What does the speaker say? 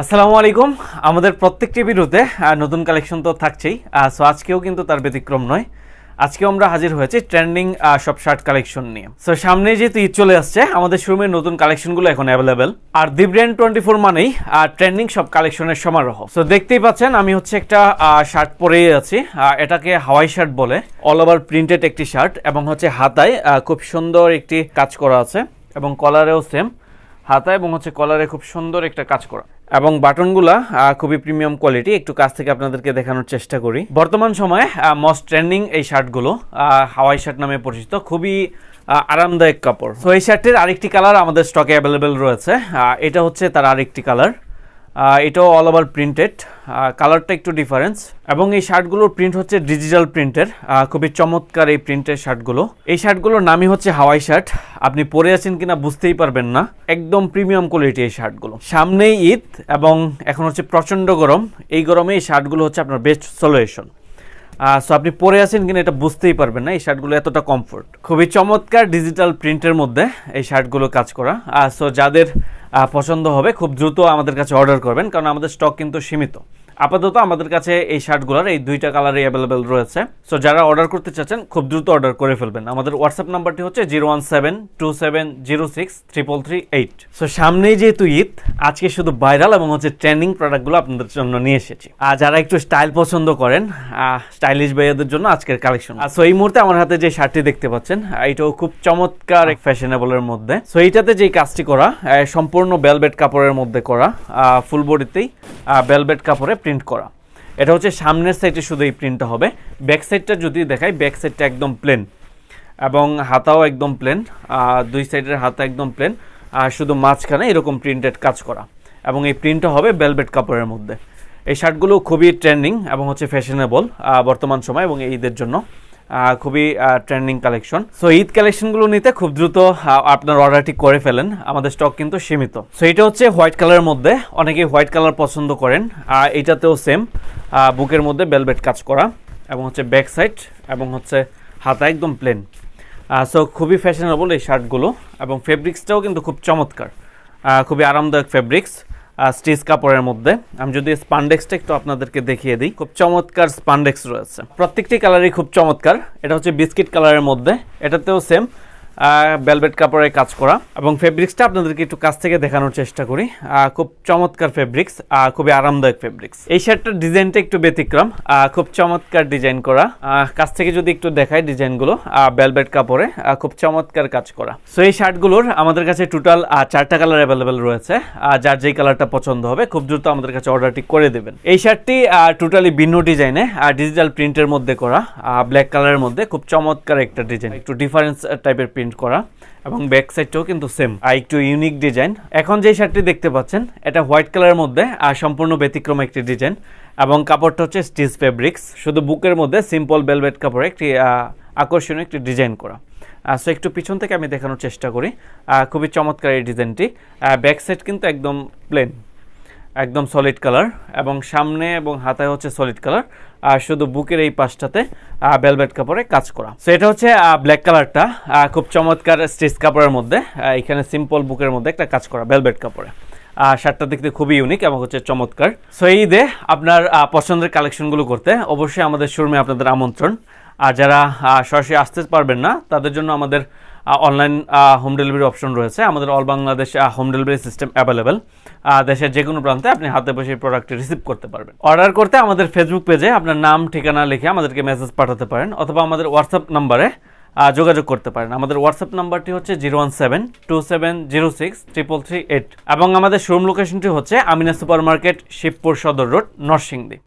আসসালামু আলাইকুম। আমাদের প্রত্যেকটি আহ, নতুন কালেকশন তো থাকছেই। সো আজকেও কিন্তু তার ব্যতিক্রম নয়। আজকেও আমরা হাজির হয়েছি ট্রেন্ডিং সব শার্ট কালেকশন নিয়ে। সো সামনে যেহেতু ঈদ চলে আসছে আমাদের শোরুমের নতুন কালেকশনগুলো এখন অ্যাভেলেবেল আর দি ব্র্যান্ড টোয়েন্টি ফোর মানেই ট্রেন্ডিং সব কালেকশনের সমারোহ। সো দেখতেই পাচ্ছেন আমি হচ্ছে একটা শার্ট পরেই আছি। এটাকে হাওয়াই শার্ট বলে। অল ওভার প্রিন্টেড একটি শার্ট এবং হচ্ছে হাতায় খুব সুন্দর একটি কাজ করা আছে এবং কলারেও সেম হাতা এবং হচ্ছে কলারে খুব সুন্দর একটা কাজ করা। এবং বাটনগুলা খুবই প্রিমিয়াম কোয়ালিটি একটু কাছ থেকে আপনাদেরকে দেখানোর চেষ্টা করি। বর্তমান সময়ে মস্ট ট্রেন্ডিং এই শার্টগুলো হাওয়াই শার্ট নামে পরিচিত, খুবই আরামদায়ক কাপড়। তো এই শার্টের আরেকটি কালার আমাদের স্টকে অ্যাভেলেবেল রয়েছে এটা হচ্ছে তার আরেকটি কালার এটাও অল ওভার প্রিন্টেড কালারটা একটু ডিফারেন্স এবং এই শার্টগুলোর প্রিন্ট হচ্ছে ডিজিটাল প্রিন্টের খুবই চমৎকার এই প্রিন্টের শার্টগুলো। এই শার্টগুলোর নামই হচ্ছে হাওয়াই শার্ট, আপনি পরে আছেন কিনা বুঝতেই পারবেন না। একদম প্রিমিয়াম কোয়ালিটি এই শার্টগুলো। সামনেই ঈদ, এবং এখন হচ্ছে প্রচণ্ড গরম, এই গরমে এই শার্টগুলো হচ্ছে আপনার বেস্ট সলিউশন সো আপনি পরে আছেন কিনা এটা বুঝতেই পারবেন না, এই শার্টগুলো এতটা কমফোর্ট খুবই চমৎকার ডিজিটাল প্রিন্টের মধ্যে এই শার্টগুলো কাজ করা। সো যাদের পছন্দ হবে খুব দ্রুত আমাদের কাছে অর্ডার করবেন কারণ আমাদের স্টক কিন্তু সীমিত। আপাতত আমাদের কাছে এই শার্টগুলোর এই দুইটা কালারই অ্যাভেলেবেল রয়েছে। সো যারা অর্ডার করতে চাচ্ছেন, খুব দ্রুত অর্ডার করে ফেলবেন। আমাদের হোয়াটসঅ্যাপ নাম্বারটি হচ্ছে zero one seven two seven zero six triple three eight so সামনেই যেহেতু ঈদ, আজকে শুধু ভাইরাল এবং হচ্ছে ট্রেন্ডিং প্রোডাক্টগুলো আপনাদের জন্য নিয়ে এসেছি। আর যারা একটু স্টাইল পছন্দ করেন স্টাইলিশ ভাইয়াদের জন্য আজকের কালেকশন আর সো এই মুহূর্তে আমার হাতে যে শার্টটি দেখতে পাচ্ছেন এটাও খুব চমৎকার এক ফ্যাশনেবলের মধ্যে। সো এইটাতে যে কাজটি করা সম্পূর্ণ বেলবেট কাপড়ের মধ্যে করা ফুল বডিতেই বেলবেট কাপড়ে প্রিন্ট করা। এটা হচ্ছে সামনের সাইডে শুধু এই প্রিন্টটা হবে। ব্যাক সাইডটা যদি দেখাই ব্যাক সাইডটা একদম প্লেন এবং হাতাও একদম প্লেন দুই সাইডের হাতা একদম প্লেন আর শুধু মাঝখানে এরকম প্রিন্টেড কাজ করা। এবং এই প্রিন্টটা হবে বেলবেট কাপড়ের মধ্যে। এই শার্টগুলো খুবই ট্রেন্ডিং এবং হচ্ছে ফ্যাশনেবল বর্তমান সময় এবং এই ঈদের জন্য। খুবই ট্রেন্ডিং কালেকশন সো ঈদ কালেকশনগুলো নিতে খুব দ্রুত আপনার অর্ডারটি করে ফেলেন। আমাদের স্টক কিন্তু সীমিত। সো এটা হচ্ছে হোয়াইট কালারের মধ্যে। অনেকেই হোয়াইট কালার পছন্দ করেন। আর এটাতেও সেম বুকের মধ্যে বেলবেট কাজ করা এবং হচ্ছে ব্যাক সাইড এবং হচ্ছে হাতা একদম প্লেন সো খুবই ফ্যাশনেবল এই শার্টগুলো এবং ফেব্রিক্সটাও কিন্তু খুব চমৎকার। খুবই আরামদায়ক ফেব্রিক্স স্টিচ কাপড়ের মধ্যে। আমি যদি স্পান্ডেক্সটা একটু আপনাদেরকে দেখিয়ে দিই। খুব চমৎকার স্পান্ডেক্স রয়েছে। প্রত্যেকটি কালারই খুব চমৎকার। এটা হচ্ছে বিস্কিট কালারের মধ্যে। এটাতেও সেম বেলভেট কাপড়ের কাজ করা। এবং ফেব্রিক্সটা আপনাদেরকে একটু কাছ থেকে দেখানোর চেষ্টা করি। খুব চমৎকার ফেব্রিক্স খুবই আরামদায়ক ফেব্রিক্স এই শার্টটার ডিজাইনটা একটু ব্যতিক্রম খুব চমৎকার ডিজাইন করা। কাছ থেকে যদি একটু দেখাই ডিজাইনগুলো বেলভেট কাপড়ে খুব চমৎকার কাজ করা। সো এই শার্টগুলোর আমাদের কাছে টোটাল চারটা কালার অ্যাভেলেবেল রয়েছে। যার যেই কালারটা পছন্দ হবে, খুব দ্রুত আমাদের কাছে অর্ডারটি করে দেবেন। এই শার্টটি টোটালি ভিন্ন ডিজাইনে ডিজিটাল প্রিন্টের মধ্যে করা ব্ল্যাক কালারের মধ্যে। খুব চমৎকার একটা ডিজাইন, একটু ডিফারেন্স টাইপের প্রিন্ট করা এবং ব্যাক সাইডটাও কিন্তু সেম আর একটু ইউনিক ডিজাইন এখন যে শার্টটি দেখতে পাচ্ছেন, এটা হোয়াইট কালারের মধ্যে আর সম্পূর্ণ ব্যতিক্রম একটি ডিজাইন এবং কাপড়টা হচ্ছে স্টিচ ফেব্রিক্স শুধু বুকের মধ্যে সিম্পল বেলভেট কাপড়ে একটি আকর্ষণীয় একটি ডিজাইন করা। সো একটু পিছন থেকে আমি দেখানোর চেষ্টা করি। খুবই চমৎকার এই ডিজাইনটি ব্যাক সাইড কিন্তু একদম প্লেন একদম সলিড কালার এবং সামনে এবং হাতায় হচ্ছে সলিড কালার আর শুধু বুকের এই পাশটাতে বেলভেট কাপড়ে কাজ করা। সো এটা হচ্ছে ব্ল্যাক কালারটা খুব চমৎকার স্টিচ কাপড়ের মধ্যে এখানে সিম্পল বুকের মধ্যে একটা কাজ করা বেলভেট কাপড়ে। শার্টটা দেখতে খুবই ইউনিক এবং হচ্ছে চমৎকার। সো এই ঈদে আপনার পছন্দের কালেকশনগুলো করতে, অবশ্যই আমাদের শোরুমে আপনাদের আমন্ত্রণ। আর যারা সরাসরি আসতে পারবেন না, তাদের জন্য আমাদের অনলাইন হোম ডেলিভারি অপশন রয়েছে। আমাদের all Bangladesh home delivery system available দেশের যে কোনো প্রান্তে আপনি হাতে বসে প্রোডাক্টটি রিসিভ করতে পারবেন। অর্ডার করতে আমাদের ফেসবুক পেজে আপনার নাম, ঠিকানা লিখে আমাদেরকে মেসেজ পাঠাতে পারেন, অথবা আমাদের হোয়াটসঅ্যাপ নাম্বারে যোগাযোগ করতে পারেন। আমাদের হোয়াটসঅ্যাপ নাম্বারটি হচ্ছে zero one seven two seven zero six triple three eight এবং আমাদের শোরুম লোকেশনটি হচ্ছে আমিনা সুপার মার্কেট শিবপুর সদর রোড, নরসিংদী।